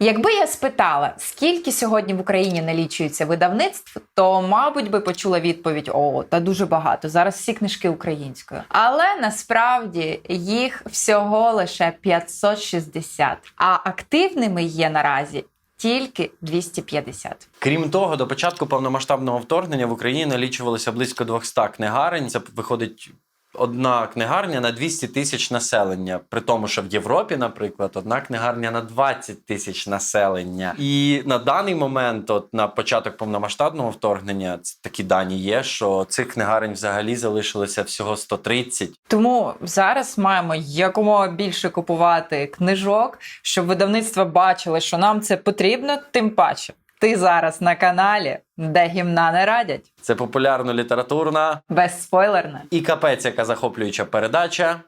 Якби я спитала, скільки сьогодні в Україні налічується видавництв, то, мабуть, би почула відповідь: о, та дуже багато. Зараз всі книжки українською. Але насправді їх всього лише 560, а активними є наразі тільки 250. Крім того, до початку повномасштабного вторгнення в Україні налічувалося близько 200 книгарень. Це виходить. Одна книгарня на 200 тисяч населення, при тому, що в Європі, наприклад, одна книгарня на 20 тисяч населення. І на даний момент, от на початок повномасштабного вторгнення, такі дані є, що цих книгарень взагалі залишилося всього 130. Тому зараз маємо якомога більше купувати книжок, щоб видавництва бачили, що нам це потрібно, тим паче. Ти зараз на каналі, де гімна не радять, Це популярно літературна безспойлерна і капець, яка захоплююча передача.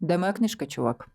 Де моя книжка, чувак?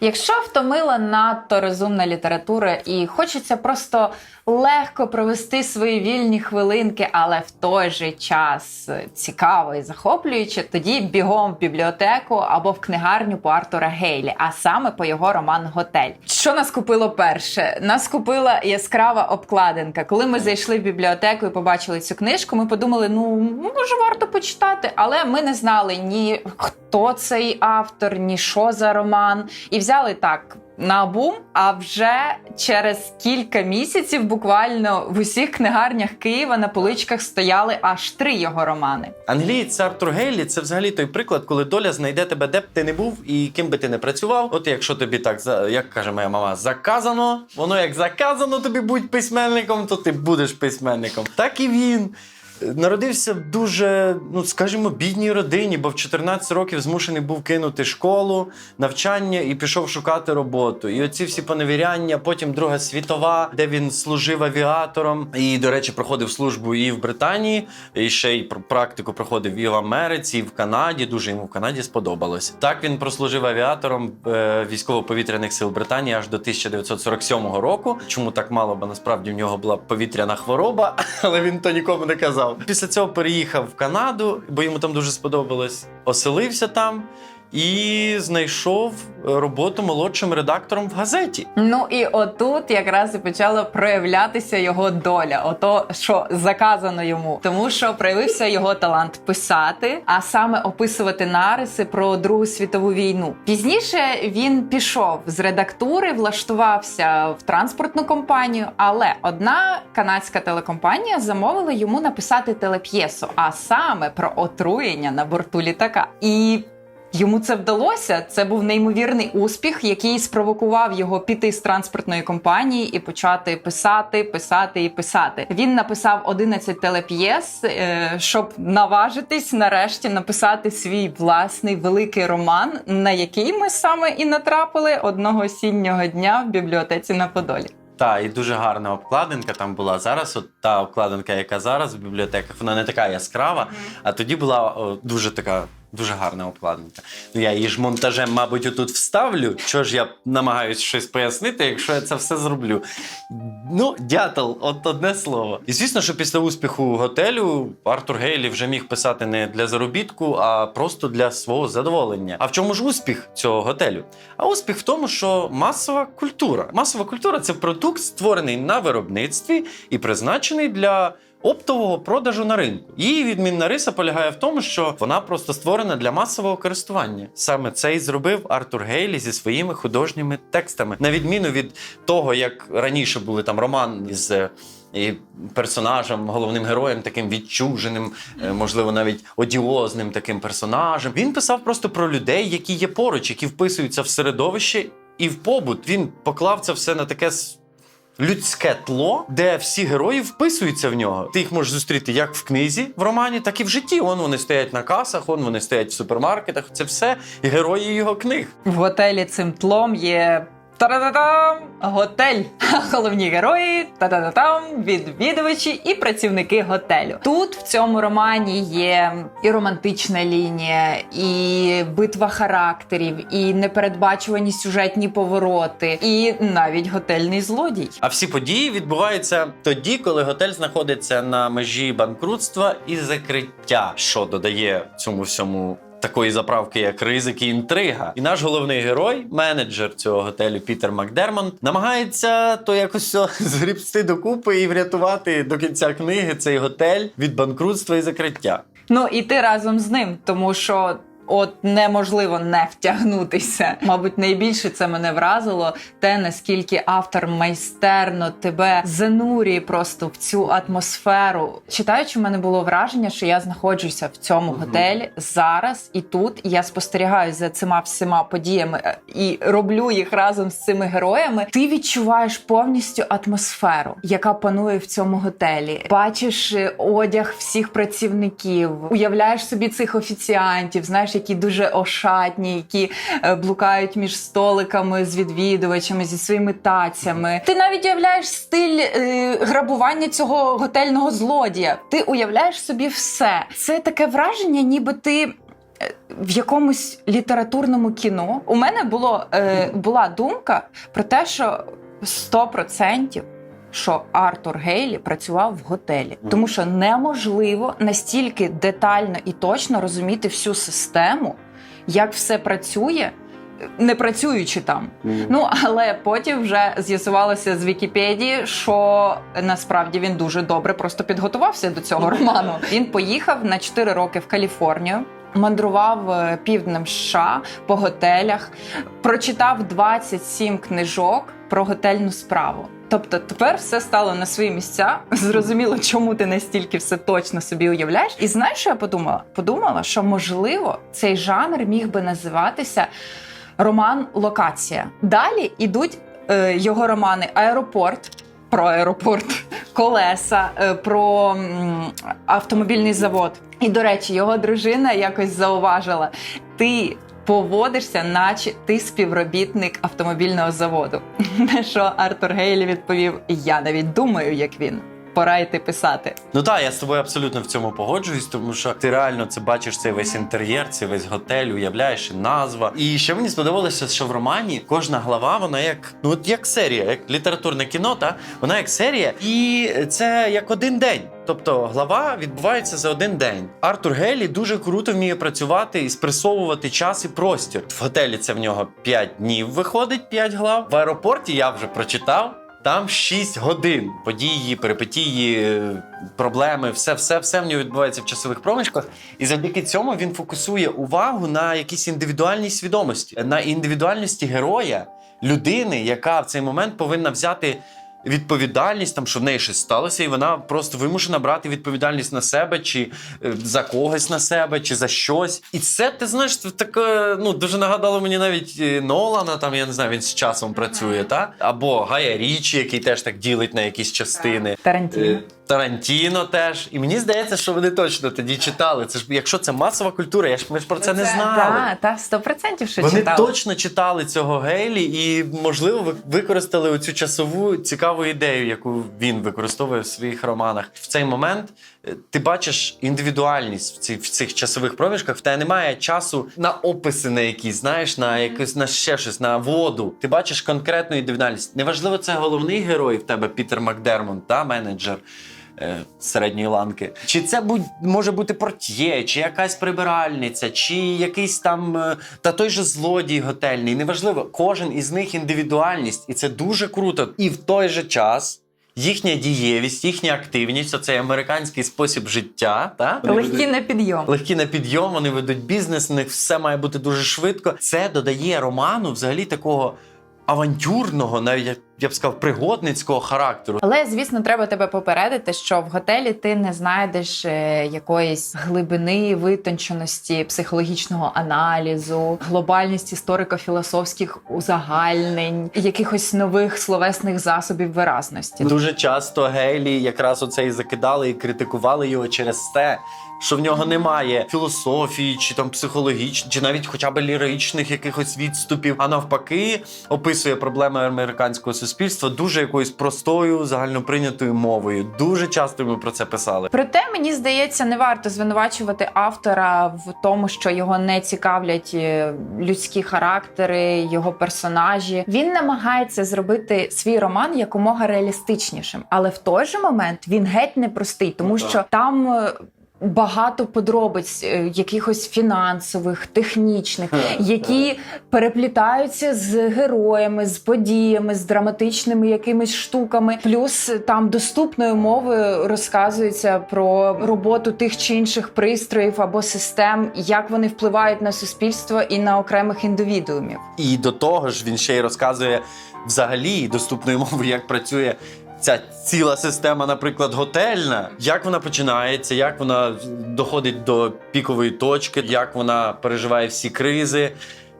Якщо втомила надто розумна література і хочеться просто легко провести свої вільні хвилинки, але в той же час цікаво і захоплююче, тоді бігом в бібліотеку або в книгарню по Артура Гейлі, а саме по його роман Готель. Що нас купило перше? Нас купила яскрава обкладинка. Коли ми зайшли в бібліотеку і побачили цю книжку, ми подумали, ну може варто почитати, але ми не знали ні хто цей автор, ні що за роман. І взяли так. На бум, а вже через кілька місяців буквально в усіх книгарнях Києва на поличках стояли аж три його романи. Англієць Артур Гейлі це взагалі той приклад, коли доля знайде тебе, де б ти не був і ким би ти не працював. От якщо тобі так як каже моя мама, заказано, воно як заказано тобі будь письменником, то ти будеш письменником. Так і він. Народився в дуже, ну скажімо, бідній родині, бо в 14 років змушений був кинути школу, навчання і пішов шукати роботу. І оці всі поневіряння, потім Друга світова, де він служив авіатором. І, до речі, проходив службу і в Британії, і ще й пр- практику проходив і в Америці, і в Канаді. Дуже йому в Канаді сподобалось. Так він прослужив авіатором е, військово-повітряних сил Британії аж до 1947 року. Чому так мало? Бо насправді в нього була повітряна хвороба, але він то нікому не казав. Після цього переїхав в Канаду, бо йому там дуже сподобалось. Оселився там. І знайшов е, роботу молодшим редактором в газеті. Ну і отут якраз і почала проявлятися його доля, ото що заказано йому, тому що проявився його талант писати, а саме описувати нариси про Другу світову війну. Пізніше він пішов з редактури, влаштувався в транспортну компанію, але одна канадська телекомпанія замовила йому написати телеп'єсу, а саме про отруєння на борту літака. І Йому це вдалося. Це був неймовірний успіх, який спровокував його піти з транспортної компанії і почати писати, писати і писати. Він написав 11 телеп'єс, е, щоб наважитись нарешті написати свій власний великий роман, на який ми саме і натрапили одного осіннього дня в бібліотеці на Подолі. Та, і дуже гарна обкладинка там була. Зараз от та обкладинка, яка зараз в бібліотеках, вона не така яскрава, а тоді була о, дуже така. Дуже гарна обкладинка. Ну я її ж монтажем, мабуть, отут вставлю. Чого ж я намагаюсь щось пояснити, якщо я це все зроблю. Ну, дятел, от одне слово. І звісно, що після успіху готелю Артур Гейлі вже міг писати не для заробітку, а просто для свого задоволення. А в чому ж успіх цього готелю? А успіх в тому, що масова культура. Масова культура це продукт, створений на виробництві і призначений для. Оптового продажу на ринку. Її відмінна риса полягає в тому, що вона просто створена для масового користування. Саме це і зробив Артур Гейлі зі своїми художніми текстами, на відміну від того, як раніше були там роман із. е, І персонажем, головним героєм, таким відчуженим, е, можливо, навіть одіозним таким персонажем. Він писав просто про людей, які є поруч, які вписуються в середовище і в побут. Він поклав це все на таке людське тло, де всі герої вписуються в нього. Ти їх можеш зустріти як в книзі в романі, так і в житті. Он вони стоять на касах, он вони стоять в супермаркетах. Це все герої його книг. В готелі цим тлом є. Та-да-да-дам! Готель. Головні герої та-да-да-дам, відвідувачі і працівники готелю. Тут в цьому романі є і романтична лінія, і битва характерів, і непередбачувані сюжетні повороти, і навіть готельний злодій. А всі події відбуваються тоді, коли готель знаходиться на межі банкрутства і закриття, що додає цьому всьому такої заправки, як ризик і інтрига. І наш головний герой, менеджер цього готелю Пітер Макдермон, намагається то якось згрібсти докупи і врятувати до кінця книги цей готель від банкрутства і закриття. Ну і ти разом з ним, тому що. От неможливо не втягнутися. Мабуть, найбільше це мене вразило те, наскільки автор майстерно тебе занурює просто в цю атмосферу. Читаючи, в мене було враження, що я знаходжуся в цьому готелі зараз і тут. І я спостерігаю за цими всіма подіями е, і роблю їх разом з цими героями. Ти відчуваєш повністю атмосферу, яка панує в цьому готелі. Бачиш е, одяг всіх працівників, уявляєш собі цих офіціантів, знаєш, які дуже ошатні, які е, блукають між столиками з відвідувачами зі своїми тацями. Ти навіть уявляєш стиль е, грабування цього готельного злодія. Ти уявляєш собі все. Це таке враження, ніби ти. е, В якомусь літературному кіно у мене було е, була думка про те, що 100% що Артур Гейлі працював в готелі, тому що неможливо настільки детально і точно розуміти всю систему, як все працює, не працюючи там. Ну але потім вже з'ясувалося з Вікіпедії, що насправді він дуже добре просто підготувався до цього роману. Він поїхав на 4 роки в Каліфорнію. Мандрував е, півднем США по готелях, прочитав 27 книжок про готельну справу. Тобто тепер все стало на свої місця. Зрозуміло, чому ти настільки все точно собі уявляєш. І знаєш, що я подумала? Подумала, що можливо цей жанр міг би називатися роман Локація. Далі ідуть е, його романи Аеропорт. Про аеропорт, колеса, е, про автомобільний завод. І, до речі, його дружина якось зауважила: ти поводишся, наче ти співробітник автомобільного заводу. На що Артур Гейлі відповів: Я навіть думаю, як він. Пора йти писати. Ну так, я з тобою абсолютно в цьому погоджуюсь, тому що ти реально це бачиш цей весь інтер'єр, цей весь готель, уявляєш і назва. І ще мені сподобалося, що в романі кожна глава, вона як ну от як серія, як літературне кіно, та вона як серія, і це як один день. Тобто глава відбувається за один день. Артур Гелі дуже круто вміє працювати і спресовувати час і простір. В готелі це в нього 5 днів виходить, 5 глав. В аеропорті я вже прочитав. Там 6 годин події, перипетії, проблеми, все, все, все в нього відбувається в часових проміжках. І завдяки цьому він фокусує увагу на якійсь індивідуальній свідомості, на індивідуальності героя, людини, яка в цей момент повинна взяти. Відповідальність там, що в неї щось сталося, і вона просто вимушена брати відповідальність на себе, чи е, за когось на себе, чи за щось. І це ти знаєш, це таке ну дуже нагадало мені навіть е, Нолана. Там я не знаю, він з часом працює, та або Гая Річі, який теж так ділить на якісь частини. Тарантіно. Тарантіно теж. І мені здається, що вони точно тоді читали. Це ж якщо це масова культура, я ж ми ж про це не знали. Так, та сто процентів, що Вони читала. точно читали цього Гейлі і, можливо, ви- використали оцю часову цікаву ідею, яку він використовує в своїх романах. В цей момент е, ти бачиш індивідуальність в, ці, в цих часових проміжках. В тебе немає часу на описи на якісь, знаєш, на якось на ще щось, на воду. Ти бачиш конкретну індивідуальність. Неважливо, це головний герой в тебе Пітер Макдермон, та менеджер середньої ланки. Чи це будь, може бути портьє, чи якась прибиральниця, чи якийсь там е, та той же злодій готельний. Неважливо, кожен із них індивідуальність, і це дуже круто. І в той же час. Їхня дієвість, їхня активність, оцей американський спосіб життя, та? Легкі ведуть- на підйом. легкі на підйом, вони ведуть бізнес, у них все має бути дуже швидко. Це додає роману взагалі такого авантюрного, навіть я- я б сказав, пригодницького характеру. Але звісно, треба тебе попередити, що в готелі ти не знайдеш е, якоїсь глибини витонченості, психологічного аналізу, глобальність історико-філософських узагальнень, якихось нових словесних засобів виразності. Дуже часто Гейлі якраз оце і закидали і критикували його через те, що в нього немає філософії, чи там психологічних, чи навіть хоча б ліричних якихось відступів. А навпаки, описує проблеми американського суспільства дуже якоюсь простою загальноприйнятою мовою. Дуже часто ми про це писали. Проте мені здається, не варто звинувачувати автора в тому, що його не цікавлять е, людські характери, його персонажі. Він намагається зробити свій роман якомога реалістичнішим, але в той же момент він геть непростий, тому Ну, що там. Багато подробиць, е, якихось фінансових, технічних, які переплітаються з героями, з подіями, з драматичними якимись штуками. Плюс там доступною мовою розказується про роботу тих чи інших пристроїв або систем, як вони впливають на суспільство і на окремих індивідуумів. І до того ж, він ще й розказує взагалі доступною мовою, як працює. Ця ціла система, наприклад, готельна, як вона починається, як вона доходить до пікової точки, як вона переживає всі кризи,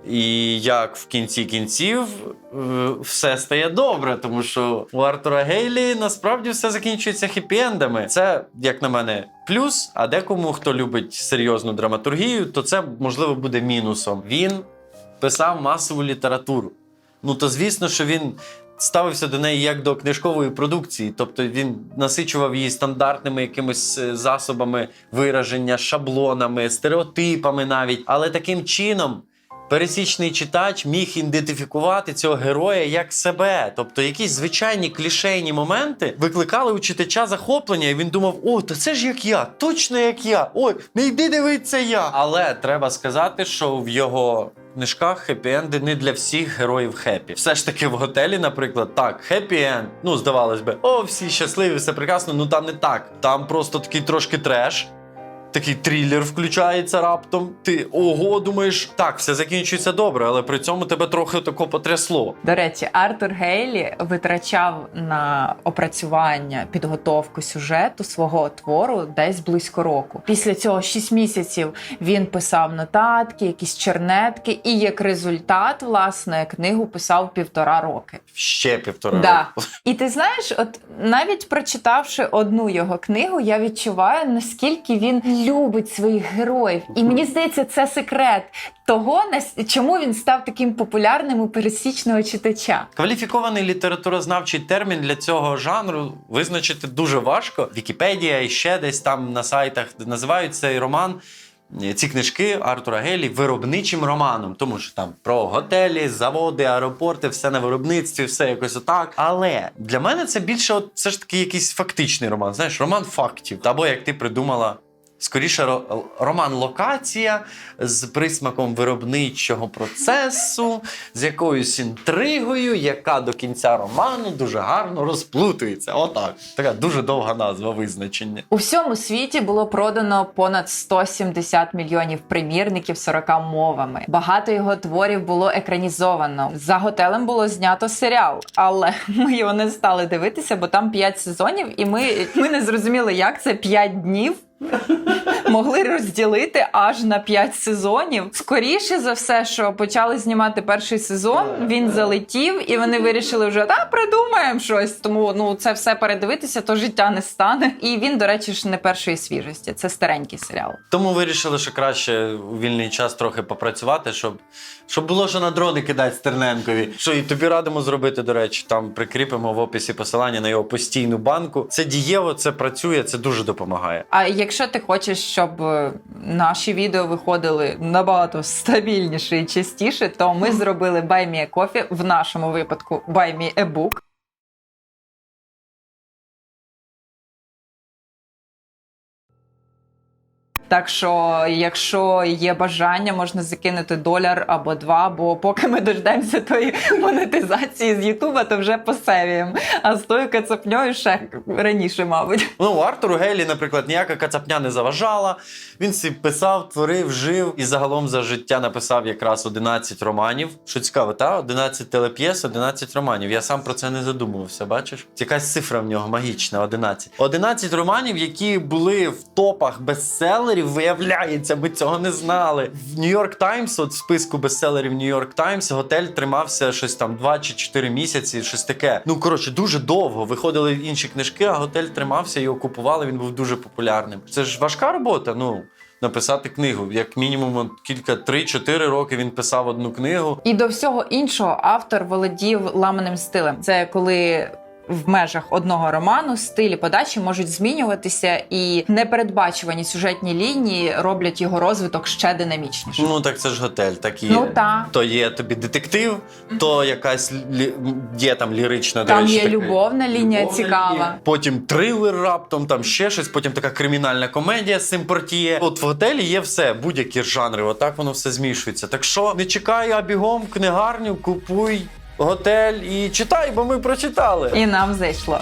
і як в кінці кінців е, все стає добре, тому що у Артура Гейлі насправді все закінчується хеппі-ендами. Це, як на мене, плюс. А декому, хто любить серйозну драматургію, то це можливо буде мінусом. Він писав масову літературу. Ну то звісно, що він ставився до неї як до книжкової продукції, тобто він насичував її стандартними якимись е, засобами вираження, шаблонами, стереотипами навіть. Але таким чином. Пересічний читач міг ідентифікувати цього героя як себе. Тобто якісь звичайні клішейні моменти викликали у читача захоплення, і він думав: о, то це ж як я, точно як я. Ой, не йди дивитися я. Але треба сказати, що в його книжках хеппі-енди не для всіх героїв хеппі. Все ж таки в готелі, наприклад, так, хеппі-енд. Ну, здавалось би, о, всі щасливі, все прекрасно. Ну там не так. Там просто такий трошки треш. Такий трилер включається раптом. Ти ого, думаєш, так, все закінчується добре, але при цьому тебе трохи тако потрясло. До речі, Артур Гейлі витрачав на опрацювання підготовку сюжету свого твору десь близько року. Після цього 6 місяців він писав нотатки, якісь чернетки, і як результат, власне, книгу писав півтора роки. Ще півтора Да. року. І ти знаєш, от навіть прочитавши одну його книгу, я відчуваю, наскільки він любить своїх героїв. І мені здається, це секрет того, чому він став таким популярним у пересічного читача. Кваліфікований літературознавчий термін для цього жанру визначити дуже важко. Вікіпедія і ще десь там на сайтах називають цей роман. е, Ці книжки Артура Гелі виробничим романом, тому що там про готелі, заводи, аеропорти, все на виробництві, все якось отак. Але для мене це більше, от все ж таки, якийсь фактичний роман. Знаєш, роман фактів. Або як ти придумала. Скоріше, ро- роман локація з присмаком виробничого процесу, з якоюсь інтригою, яка до кінця роману дуже гарно розплутується. Отак. Така дуже довга назва визначення. У всьому світі було продано понад 170 мільйонів примірників 40 мовами. Багато його творів було екранізовано. За готелем було знято серіал, але ми його не стали дивитися, бо там 5 сезонів, і ми, ми не зрозуміли, як це 5 днів. Могли розділити аж на 5 сезонів. Скоріше за все, що почали знімати перший сезон, він залетів, і вони вирішили вже та придумаємо щось. Тому ну це все передивитися, то життя не стане. І він, до речі, ж не першої свіжості. Це старенький серіал. Тому вирішили, що краще у вільний час трохи попрацювати, щоб, щоб було що на дрони кидати Стерненкові. Що і тобі радимо зробити, до речі, там прикріпимо в описі посилання на його постійну банку. Це дієво, це працює, це дуже допомагає. А якщо ти хочеш, щоб е, наші відео виходили набагато стабільніше і частіше, то ми зробили Баймія кофі в нашому випадку Buy Me Так що, якщо є бажання, можна закинути доляр або два, бо поки ми дождемося тої монетизації з Ютуба, то вже посевіємо. А з тою кацапньою ще раніше, мабуть. Ну, Артуру Гейлі, наприклад, ніяка кацапня не заважала. Він собі писав, творив, жив і загалом за життя написав якраз 11 романів. Що цікаво, та 11 телеп'єс, 11 романів. Я сам про це не задумувався. Бачиш? Якась цифра в нього магічна 11. 11 романів, які були в топах бестселерів. Виявляється, ми цього не знали. В Нью-Йорк Таймс, от в списку бестселерів Нью-Йорк Таймс, готель тримався щось там 2 чи 4 місяці, щось таке. Ну коротше, дуже довго виходили інші книжки, а готель тримався, його купували. Він був дуже популярним. Це ж важка робота. Ну написати книгу. Як мінімум, кілька 3-4 роки він писав одну книгу. І до всього іншого автор володів ламаним стилем. Це коли в межах одного роману стилі подачі можуть змінюватися, і непередбачувані сюжетні лінії роблять його розвиток ще динамічнішим. Ну так це ж готель, так і Ну, та. то є тобі детектив, то якась лі... є там лірична Там речі, є така- любовна лінія любовна цікава. лінія. Потім трилер раптом, там ще щось, потім така кримінальна комедія з цим. От в готелі є все, будь-які жанри. Отак воно все змішується. Так що не чекай, а бігом книгарню, купуй готель і читай, бо ми прочитали. І нам зайшло.